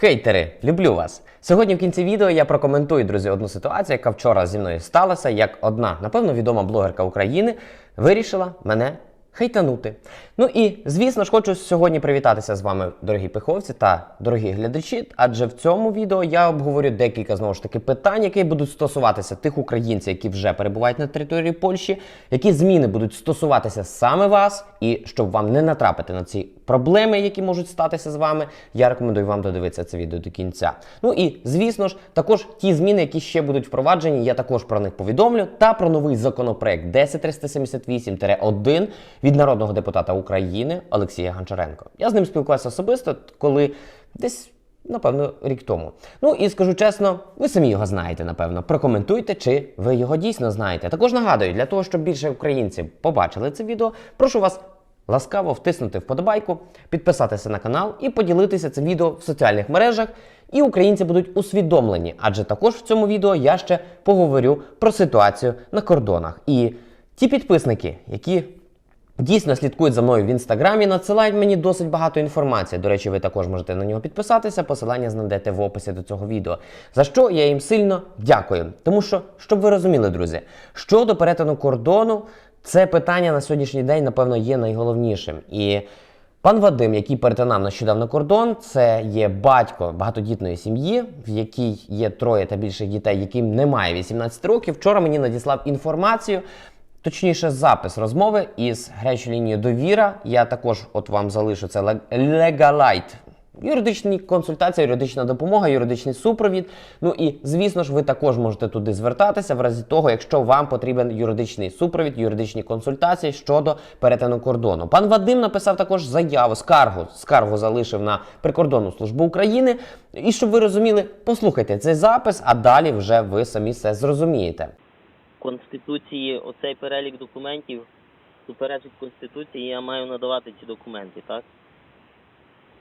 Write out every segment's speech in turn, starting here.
Хейтери, люблю вас. Сьогодні в кінці відео я прокоментую, друзі, одну ситуацію, яка вчора зі мною сталася, як одна, напевно, відома блогерка України вирішила мене хейтанути. Ну і звісно ж, хочу сьогодні привітатися з вами, дорогі пиховці та дорогі глядачі. Адже в цьому відео я обговорю декілька знову ж таки питань, які будуть стосуватися тих українців, які вже перебувають на території Польщі, які зміни будуть стосуватися саме вас, і щоб вам не натрапити на ці проблеми, які можуть статися з вами, я рекомендую вам додивитися це відео до кінця. Ну і звісно ж, також ті зміни, які ще будуть впроваджені, я також про них повідомлю. Та про новий законопроект 10378-1 від народного депутата України Олексія Гончаренко. Я з ним спілкувався особисто, коли десь. Напевно, рік тому. Ну і скажу чесно, ви самі його знаєте, напевно. Прокоментуйте, чи ви його дійсно знаєте. Також нагадую, для того, щоб більше українців побачили це відео, прошу вас ласкаво втиснути вподобайку, підписатися на канал і поділитися цим відео в соціальних мережах. І українці будуть усвідомлені, адже також в цьому відео я ще поговорю про ситуацію на кордонах. І ті підписники, які дійсно слідкують за мною в інстаграмі, надсилають мені досить багато інформації. До речі, ви також можете на нього підписатися. Посилання знайдете в описі до цього відео. За що я їм сильно дякую. Тому що, щоб ви розуміли, друзі, щодо перетину кордону, це питання на сьогоднішній день, напевно, є найголовнішим. І Пан Вадим, який перетинав нещодавно кордон, це є батько багатодітної сім'ї, в якій є троє та більше дітей, яким немає 18 років. Вчора мені надіслав інформацію, точніше, запис розмови із гарячою лінією довіра. Я також от вам залишу це Legalite. Юридичні консультації, юридична допомога, юридичний супровід. Ну і звісно ж, ви також можете туди звертатися в разі того, якщо вам потрібен юридичний супровід, юридичні консультації щодо перетину кордону. Пан Вадим написав також заяву, скаргу, скаргу залишив на прикордонну службу України. І щоб ви розуміли, послухайте цей запис, а далі вже ви самі все зрозумієте. Конституції оцей перелік документів суперечить Конституції, я маю надавати ці документи, так?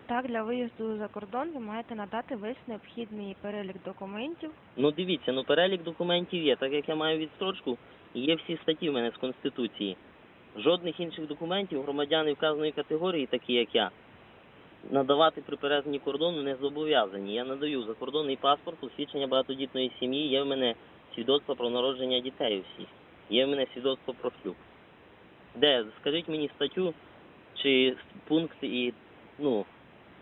Так, для виїзду за кордон ви маєте надати весь необхідний перелік документів. Ну дивіться, ну перелік документів є, так як я маю відстрочку, є всі статті в мене з Конституції. Жодних інших документів громадяни вказаної категорії, такі як я, надавати при перетині кордону не зобов'язані. Я надаю закордонний паспорт, посвідчення багатодітної сім'ї, є в мене свідоцтво про народження дітей усіх, є в мене свідоцтво про шлюб. Де? Скажіть мені статтю чи пункт і ну,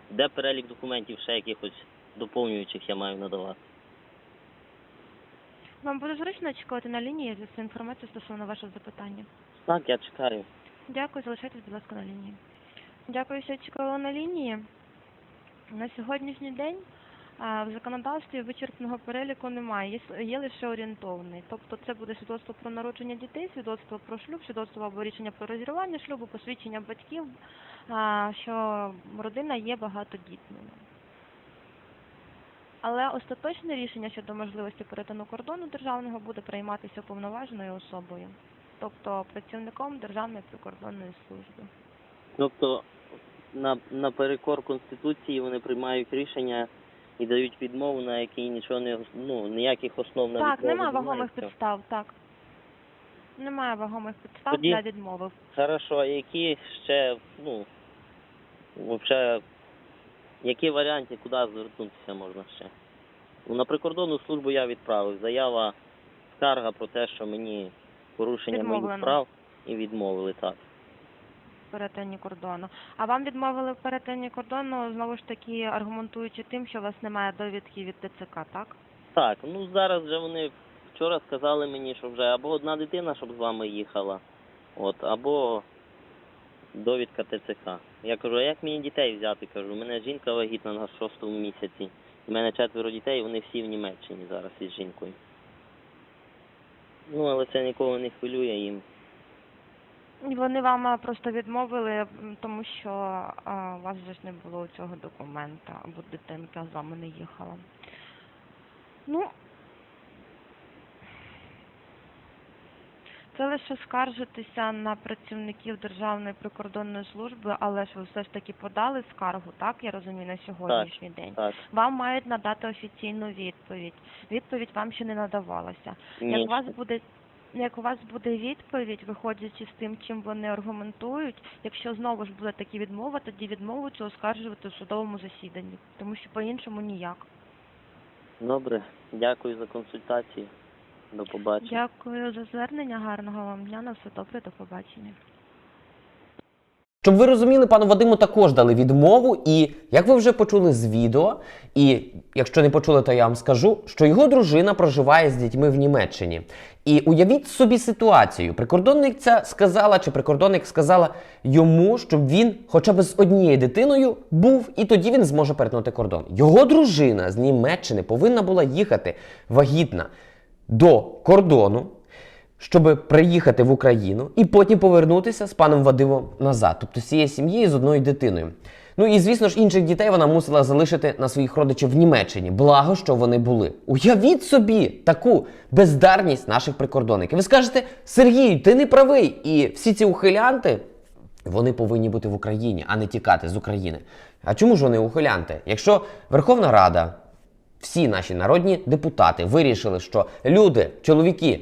де перелік документів ще якихось доповнюючих я маю надавати. Вам буде зручно чекати на лінії за всю інформацію стосовно вашого запитання. Так, я чекаю. Дякую, залишайтесь, будь ласка, на лінії. Дякую, що чекала на лінії. На сьогоднішній день в законодавстві вичерпного переліку немає, є, лише орієнтовний. Тобто це буде свідоцтво про народження дітей, свідоцтво про шлюб, свідоцтво або рішення про розірвання шлюбу, посвідчення батьків, що родина є багатодітною. Але остаточне рішення щодо можливості перетину кордону державного буде прийматися уповноваженою особою, тобто працівником Державної прикордонної служби. Тобто на, наперекор Конституції вони приймають рішення і дають відмову, на якій нічого не ну, ніяких основ на Так, немає вагомих підстав, так. Немає вагомих підстав Тоді- для відмови. Хорошо, а які ще, ну, взагалі, які варіанти, куди звернутися можна ще? Ну, на прикордонну службу я відправив. Заява, скарга про те, що мені порушення моїх Відмовлено. прав і відмовили так. Перетині кордону. А вам відмовили в перетині кордону, знову ж таки, аргументуючи тим, що у вас немає довідки від ТЦК, так? Так, ну зараз вже вони вчора сказали мені, що вже або одна дитина, щоб з вами їхала, от, або довідка ТЦК. Я кажу, а як мені дітей взяти? Кажу, у мене жінка вагітна на шостому місяці. У мене четверо дітей, вони всі в Німеччині зараз із жінкою. Ну, але це нікого не хвилює їм. Вони вам просто відмовили, тому що а, у вас же ж не було цього документа, або дитинка з вами не їхала. Ну, це лише скаржитися на працівників Державної прикордонної служби, але ж ви все ж таки подали скаргу, так? Я розумію, на сьогоднішній день. Так, Вам мають надати офіційну відповідь. Відповідь вам ще не надавалася. ні, Як вас буде як у вас буде відповідь, виходячи з тим, чим вони аргументують, якщо знову ж буде такі відмова, тоді відмову цю оскаржувати в судовому засіданні, тому що по-іншому ніяк. Добре, дякую за консультації. До побачення. Дякую за звернення, гарного вам дня, на все добре, до побачення. Щоб ви розуміли, пану Вадиму також дали відмову, і як ви вже почули з відео, і якщо не почули, то я вам скажу, що його дружина проживає з дітьми в Німеччині. І уявіть собі ситуацію. Прикордонниця сказала, чи прикордонник сказала йому, щоб він хоча б з однією дитиною був, і тоді він зможе перетнути кордон. Його дружина з Німеччини повинна була їхати вагітна до кордону щоб приїхати в Україну і потім повернутися з паном Вадимом назад, тобто з цією сім'єю з одною дитиною. Ну і звісно ж інших дітей вона мусила залишити на своїх родичів в Німеччині. Благо, що вони були. Уявіть собі таку бездарність наших прикордонників. Ви скажете, Сергій, ти не правий. І всі ці ухилянти вони повинні бути в Україні, а не тікати з України. А чому ж вони ухилянти? Якщо Верховна Рада, всі наші народні депутати вирішили, що люди, чоловіки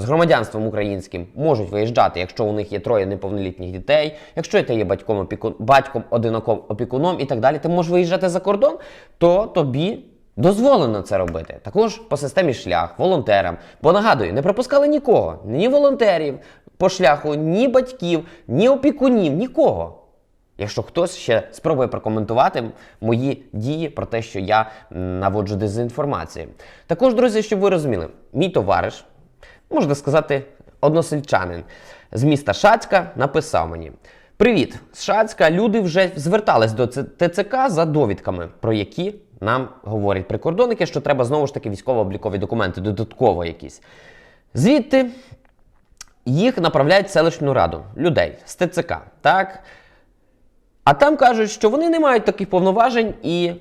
з громадянством українським можуть виїжджати, якщо у них є троє неповнолітніх дітей, якщо ти є батьком опіку... батьком, одиноком опікуном і так далі, ти можеш виїжджати за кордон, то тобі. Дозволено це робити. Також по системі шлях, волонтерам. Бо нагадую, не пропускали нікого, ні волонтерів по шляху, ні батьків, ні опікунів, нікого. Якщо хтось ще спробує прокоментувати мої дії про те, що я наводжу дезінформацію. Також, друзі, щоб ви розуміли, мій товариш, можна сказати, односельчанин з міста Шацька написав мені: Привіт! З Шацька люди вже звертались до ТЦК за довідками, про які нам говорять прикордонники, що треба знову ж таки військово-облікові документи, додатково якісь. Звідти їх направляють в селищну раду людей з ТЦК. Так? А там кажуть, що вони не мають таких повноважень і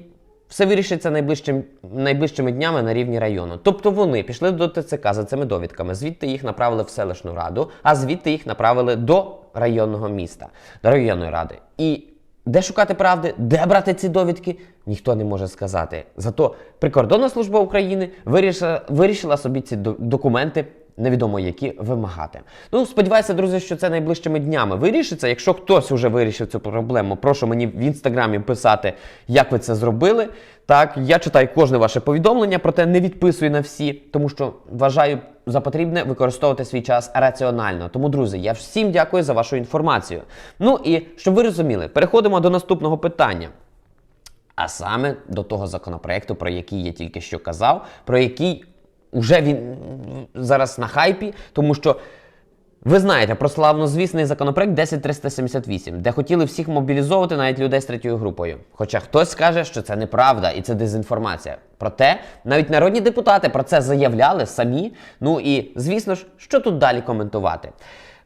все вирішиться найближчим, найближчими днями на рівні району. Тобто вони пішли до ТЦК за цими довідками, звідти їх направили в селищну раду, а звідти їх направили до районного міста, до районної ради. І де шукати правди, де брати ці довідки, ніхто не може сказати. Зато прикордонна служба України вирішила, вирішила собі ці до- документи невідомо які вимагати. Ну, сподіваюся, друзі, що це найближчими днями вирішиться. Якщо хтось вже вирішив цю проблему, прошу мені в інстаграмі писати, як ви це зробили. Так, я читаю кожне ваше повідомлення, проте не відписую на всі, тому що вважаю за потрібне використовувати свій час раціонально. Тому, друзі, я всім дякую за вашу інформацію. Ну і щоб ви розуміли, переходимо до наступного питання. А саме до того законопроекту, про який я тільки що казав, про який вже він зараз на хайпі, тому що ви знаєте про славнозвісний законопроект 10378, де хотіли всіх мобілізовувати навіть людей з третьою групою. Хоча хтось скаже, що це неправда і це дезінформація. Проте навіть народні депутати про це заявляли самі. Ну і звісно ж, що тут далі коментувати.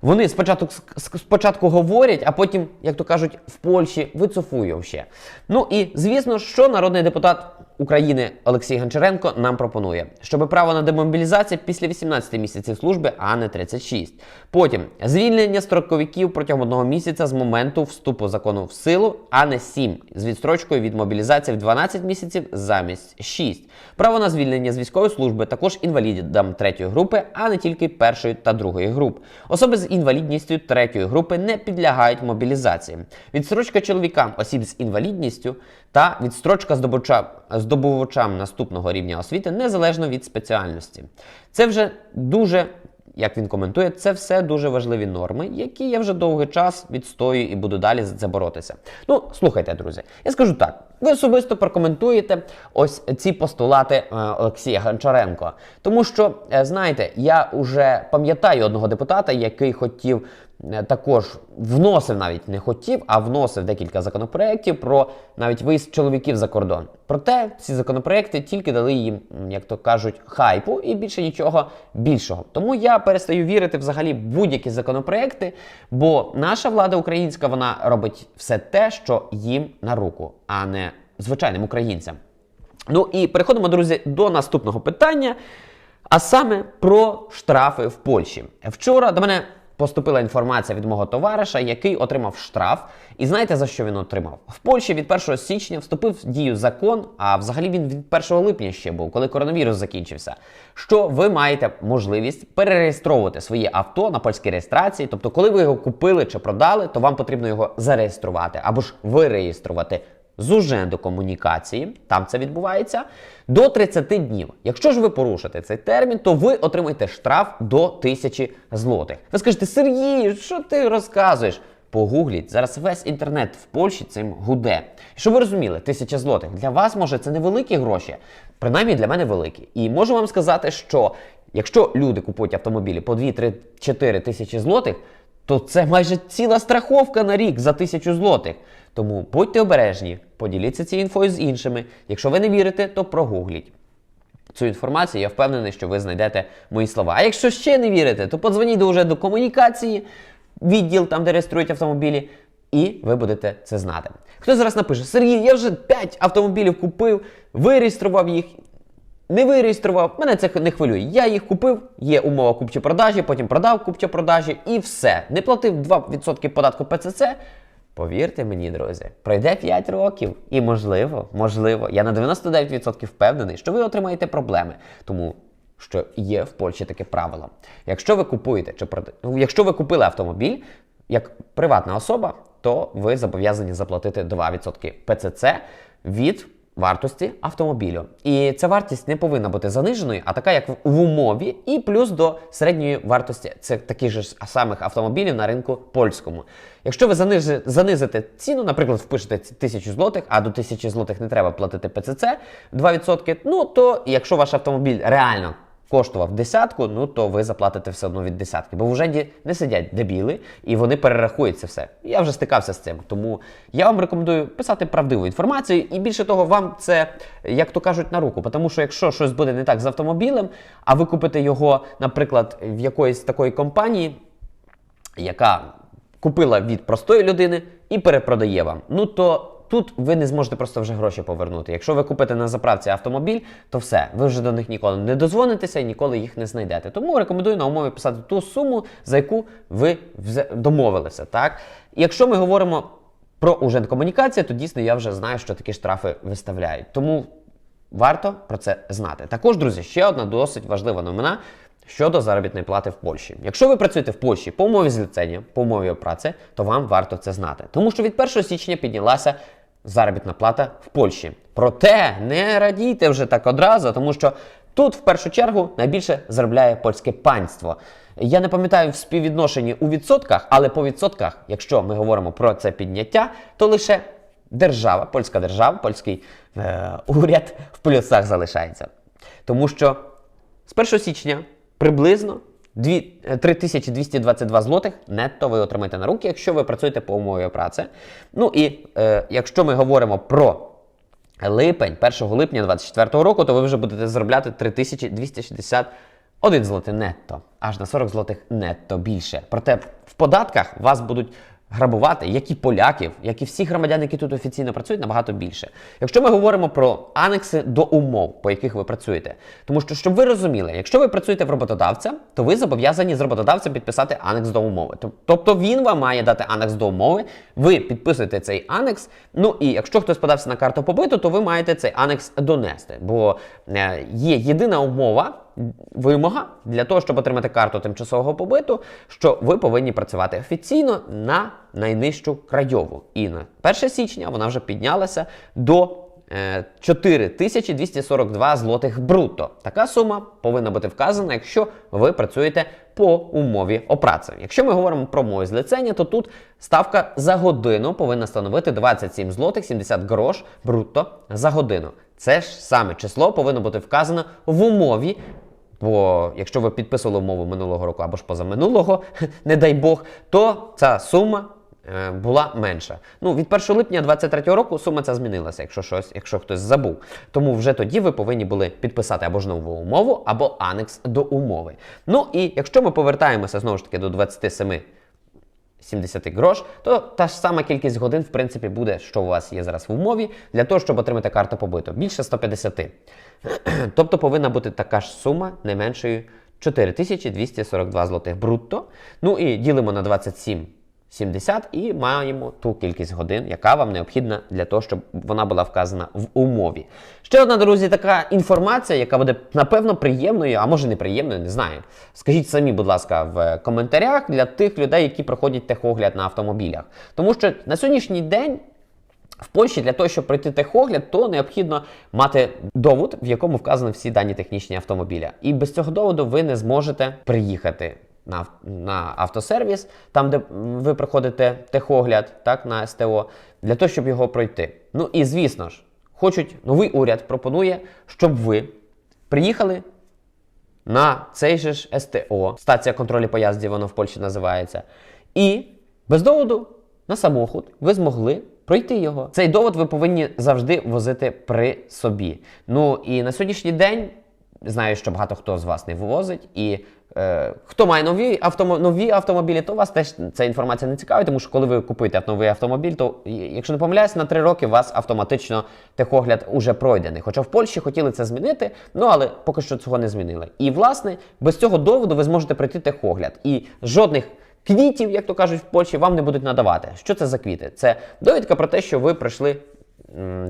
Вони спочатку, спочатку говорять, а потім, як то кажуть, в Польщі вицофують ще. Ну і звісно, що народний депутат України Олексій Гончаренко нам пропонує, щоб право на демобілізацію після 18 місяців служби, а не 36. Потім звільнення строковиків протягом одного місяця з моменту вступу закону в силу, а не 7, з відстрочкою від мобілізації в 12 місяців замість 6. Право на звільнення з військової служби також інвалідам третьої групи, а не тільки першої та другої груп. Особи з інвалідністю третьої групи не підлягають мобілізації. Відстрочка чоловікам осіб з інвалідністю та відстрочка здобувачам, здобувачам наступного рівня освіти незалежно від спеціальності. Це вже дуже як він коментує, це все дуже важливі норми, які я вже довгий час відстою і буду далі за це боротися. Ну, слухайте, друзі, я скажу так: ви особисто прокоментуєте ось ці постулати е, Олексія Гончаренко. Тому що, е, знаєте, я вже пам'ятаю одного депутата, який хотів також вносив навіть не хотів, а вносив декілька законопроєктів про навіть виїзд чоловіків за кордон. Проте ці законопроекти тільки дали їм, як то кажуть, хайпу і більше нічого більшого. Тому я перестаю вірити взагалі будь-які законопроекти, бо наша влада українська вона робить все те, що їм на руку, а не звичайним українцям. Ну і переходимо, друзі, до наступного питання. А саме про штрафи в Польщі. Вчора до мене поступила інформація від мого товариша, який отримав штраф. І знаєте за що він отримав? В Польщі від 1 січня вступив в дію закон, а взагалі він від 1 липня ще був, коли коронавірус закінчився. Що ви маєте можливість перереєстровувати своє авто на польській реєстрації. Тобто, коли ви його купили чи продали, то вам потрібно його зареєструвати або ж виреєструвати з уженду комунікації, там це відбувається, до 30 днів. Якщо ж ви порушите цей термін, то ви отримаєте штраф до 1000 злотих. Ви скажете, Сергій, що ти розказуєш? Погугліть, зараз весь інтернет в Польщі цим гуде. І щоб ви розуміли, тисяча злотих для вас може це невеликі гроші, принаймні для мене великі. І можу вам сказати, що якщо люди купують автомобілі по 2, 3, 4 тисячі злотих, то це майже ціла страховка на рік за тисячу злотих. Тому будьте обережні, поділіться цією інфою з іншими. Якщо ви не вірите, то прогугліть. Цю інформацію я впевнений, що ви знайдете мої слова. А якщо ще не вірите, то подзвоніть до до комунікації, відділ там, де реєструють автомобілі, і ви будете це знати. Хто зараз напише: Сергій, я вже 5 автомобілів купив, виреєстрував їх. Не виреєстрував, мене це не хвилює. Я їх купив, є умова купчі-продажі, потім продав купчі-продажі і все. Не платив 2% податку ПЦЦ. Повірте мені, друзі, пройде 5 років, і можливо, можливо, я на 99% впевнений, що ви отримаєте проблеми. Тому що є в Польщі таке правило. Якщо ви купуєте чи прода... ну, якщо ви купили автомобіль як приватна особа, то ви зобов'язані заплатити 2% ПЦЦ від вартості автомобілю. І ця вартість не повинна бути заниженою, а така, як в умові, і плюс до середньої вартості це таких ж самих автомобілів на ринку польському. Якщо ви занизите ціну, наприклад, впишете тисячу злотих, а до тисячі злотих не треба платити ПЦЦ 2%, ну то якщо ваш автомобіль реально коштував десятку, ну то ви заплатите все одно від десятки. Бо в Уженді не сидять дебіли, і вони перерахують це все. Я вже стикався з цим. Тому я вам рекомендую писати правдиву інформацію, і більше того, вам це, як то кажуть, на руку. Тому що якщо щось буде не так з автомобілем, а ви купите його, наприклад, в якоїсь такої компанії, яка купила від простої людини і перепродає вам. Ну то тут ви не зможете просто вже гроші повернути. Якщо ви купите на заправці автомобіль, то все, ви вже до них ніколи не дозвонитеся і ніколи їх не знайдете. Тому рекомендую на умові писати ту суму, за яку ви домовилися. Так? Якщо ми говоримо про ужент комунікація, то дійсно я вже знаю, що такі штрафи виставляють. Тому Варто про це знати. Також, друзі, ще одна досить важлива новина щодо заробітної плати в Польщі. Якщо ви працюєте в Польщі по умові зліцення, по умові праці, то вам варто це знати. Тому що від 1 січня піднялася заробітна плата в Польщі. Проте не радійте вже так одразу, тому що тут в першу чергу найбільше заробляє польське панство. Я не пам'ятаю в співвідношенні у відсотках, але по відсотках, якщо ми говоримо про це підняття, то лише держава, польська держава, польський е, уряд в плюсах залишається. Тому що з 1 січня приблизно 3222 злотих нетто ви отримаєте на руки, якщо ви працюєте по умові праці. Ну і е, якщо ми говоримо про липень, 1 липня 2024 року, то ви вже будете заробляти 3261 злотий нетто, аж на 40 злотих нетто більше. Проте в податках вас будуть грабувати, як і поляків, як і всіх громадян, які тут офіційно працюють, набагато більше. Якщо ми говоримо про анекси до умов, по яких ви працюєте, тому що, щоб ви розуміли, якщо ви працюєте в роботодавця, то ви зобов'язані з роботодавцем підписати анекс до умови. Тобто він вам має дати анекс до умови, ви підписуєте цей анекс. Ну і якщо хтось подався на карту побиту, то ви маєте цей анекс донести. Бо е, є єдина умова, вимога для того, щоб отримати карту тимчасового побиту, що ви повинні працювати офіційно на найнижчу крайову. І на 1 січня вона вже піднялася до е, 4242 злотих брутто. Така сума повинна бути вказана, якщо ви працюєте по умові опраці. Якщо ми говоримо про умови злицення, то тут ставка за годину повинна становити 27 злотих 70 грош брутто за годину. Це ж саме число повинно бути вказано в умові. Бо якщо ви підписували умову минулого року або ж позаминулого, не дай Бог, то ця сума е, була менша. Ну, від 1 липня 2023 року сума ця змінилася, якщо щось, якщо хтось забув. Тому вже тоді ви повинні були підписати або ж нову умову, або анекс до умови. Ну і якщо ми повертаємося знову ж таки до 27 70 грош, то та ж сама кількість годин, в принципі, буде, що у вас є зараз в умові, для того, щоб отримати карту побиту. Більше 150. тобто повинна бути така ж сума не меншою, 4242 злотих брутто. Ну і ділимо на 27 70 і маємо ту кількість годин, яка вам необхідна для того, щоб вона була вказана в умові. Ще одна, друзі, така інформація, яка буде напевно приємною, а може неприємною, не знаю. Скажіть самі, будь ласка, в коментарях для тих людей, які проходять техогляд на автомобілях. Тому що на сьогоднішній день. В Польщі для того, щоб пройти техогляд, то необхідно мати довод, в якому вказані всі дані технічні автомобіля. І без цього доводу ви не зможете приїхати на, на автосервіс, там, де ви проходите техогляд, так, на СТО, для того, щоб його пройти. Ну і звісно ж, хочуть, новий уряд пропонує, щоб ви приїхали на цей же ж СТО, стація контролю пояздів, воно в Польщі називається. І без доводу на самохід ви змогли пройти його. Цей довод ви повинні завжди возити при собі. Ну і на сьогоднішній день знаю, що багато хто з вас не вивозить. І е, хто має нові, автомо- нові автомобілі, то вас теж ця інформація не цікавить, тому що коли ви купуєте новий автомобіль, то якщо не помиляюсь, на 3 роки вас автоматично техогляд уже пройдений. Хоча в Польщі хотіли це змінити, ну але поки що цього не змінили. І власне без цього доводу ви зможете пройти техогляд. І жодних квітів, як то кажуть в Польщі, вам не будуть надавати. Що це за квіти? Це довідка про те, що ви пройшли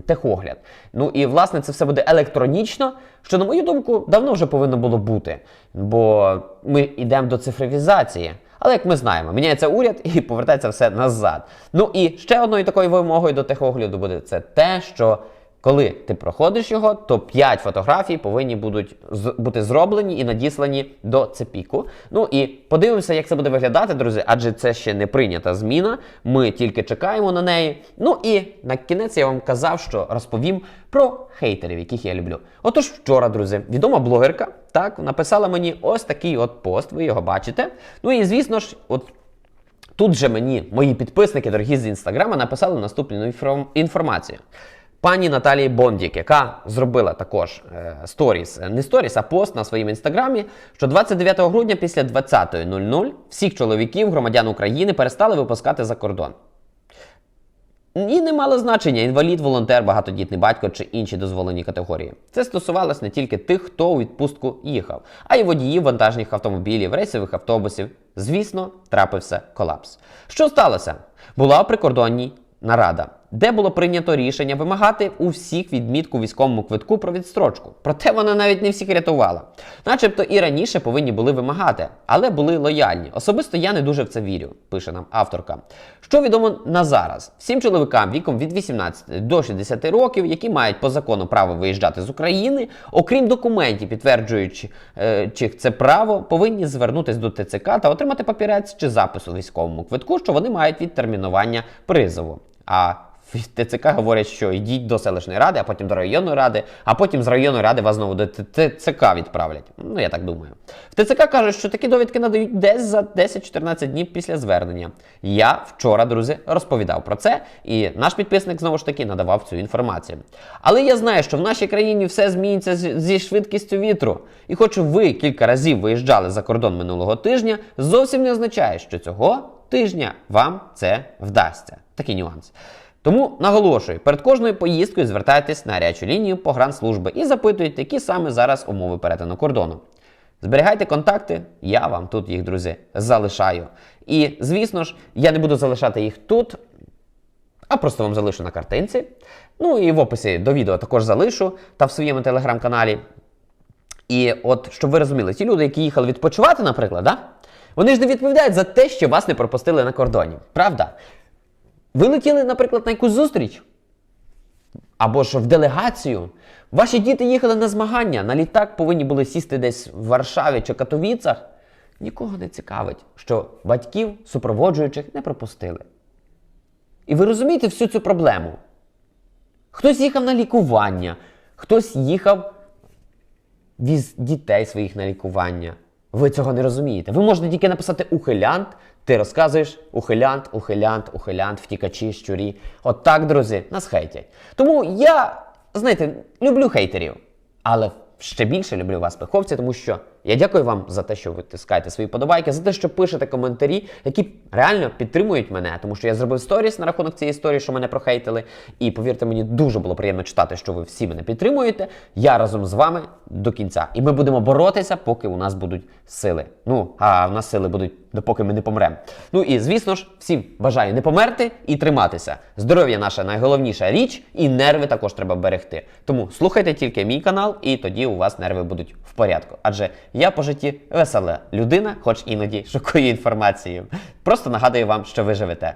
техогляд. Ну і власне це все буде електронічно, що, на мою думку, давно вже повинно було бути. Бо ми йдемо до цифровізації. Але як ми знаємо, міняється уряд і повертається все назад. Ну і ще одною такою вимогою до техогляду буде це те, що коли ти проходиш його, то 5 фотографій повинні будуть бути зроблені і надіслані до цепіку. Ну і подивимося, як це буде виглядати, друзі, адже це ще не прийнята зміна. Ми тільки чекаємо на неї. Ну і на кінець я вам казав, що розповім про хейтерів, яких я люблю. Отож, вчора, друзі, відома блогерка так написала мені ось такий от пост. Ви його бачите. Ну і звісно ж, от Тут же мені мої підписники, дорогі з інстаграма, написали наступну інформ- інформацію. Пані Наталії Бондік, яка зробила також е, сторіс, е, не сторіс, а пост на своєму інстаграмі, що 29 грудня після 20.00 всіх чоловіків, громадян України, перестали випускати за кордон. І не мало значення інвалід, волонтер, багатодітний батько чи інші дозволені категорії. Це стосувалось не тільки тих, хто у відпустку їхав, а й водіїв вантажних автомобілів, рейсових автобусів. Звісно, трапився колапс. Що сталося? Була прикордонній нарада, де було прийнято рішення вимагати у всіх відмітку військовому квитку про відстрочку. Проте вона навіть не всіх рятувала. Начебто і раніше повинні були вимагати, але були лояльні. Особисто я не дуже в це вірю, пише нам авторка. Що відомо на зараз? Всім чоловікам віком від 18 до 60 років, які мають по закону право виїжджати з України, окрім документів, підтверджуючи е, це право, повинні звернутися до ТЦК та отримати папірець чи запис у військовому квитку, що вони мають відтермінування призову. А ТЦК говорять, що йдіть до селищної ради, а потім до районної ради, а потім з районної ради вас знову до ТЦК відправлять. Ну, я так думаю. В ТЦК кажуть, що такі довідки надають десь за 10-14 днів після звернення. Я вчора, друзі, розповідав про це, і наш підписник знову ж таки надавав цю інформацію. Але я знаю, що в нашій країні все зміниться зі швидкістю вітру. І хоч ви кілька разів виїжджали за кордон минулого тижня, зовсім не означає, що цього тижня вам це вдасться. Такий нюанс. Тому наголошую, перед кожною поїздкою звертайтесь на гарячу лінію погранслужби і запитуйте, які саме зараз умови перетину кордону. Зберігайте контакти, я вам тут їх, друзі, залишаю. І, звісно ж, я не буду залишати їх тут, а просто вам залишу на картинці. Ну і в описі до відео також залишу та в своєму телеграм-каналі. І от, щоб ви розуміли, ті люди, які їхали відпочивати, наприклад, да? вони ж не відповідають за те, що вас не пропустили на кордоні. Правда? Ви летіли, наприклад, на якусь зустріч або ж в делегацію. Ваші діти їхали на змагання, на літак повинні були сісти десь в Варшаві чи Катовіцах. Нікого не цікавить, що батьків супроводжуючих не пропустили. І ви розумієте всю цю проблему? Хтось їхав на лікування, хтось їхав віз дітей своїх на лікування. Ви цього не розумієте. Ви можете тільки написати ухилянт, ти розказуєш ухилянт, ухилянт, ухилянт, втікачі, щурі. От так, друзі, нас хейтять. Тому я, знаєте, люблю хейтерів, але ще більше люблю вас, пиховці, тому що Я дякую вам за те, що ви тискаєте свої подобайки, за те, що пишете коментарі, які реально підтримують мене, тому що я зробив сторіс на рахунок цієї історії, що мене прохейтили. І повірте мені, дуже було приємно читати, що ви всі мене підтримуєте. Я разом з вами до кінця. І ми будемо боротися, поки у нас будуть сили. Ну, а в нас сили будуть допоки ми не помремо. Ну і звісно ж, всім бажаю не померти і триматися. Здоров'я наша найголовніша річ, і нерви також треба берегти. Тому слухайте тільки мій канал, і тоді у вас нерви будуть в порядку. Адже я по житті весела людина, хоч іноді шокую інформацією. Просто нагадую вам, що ви живете.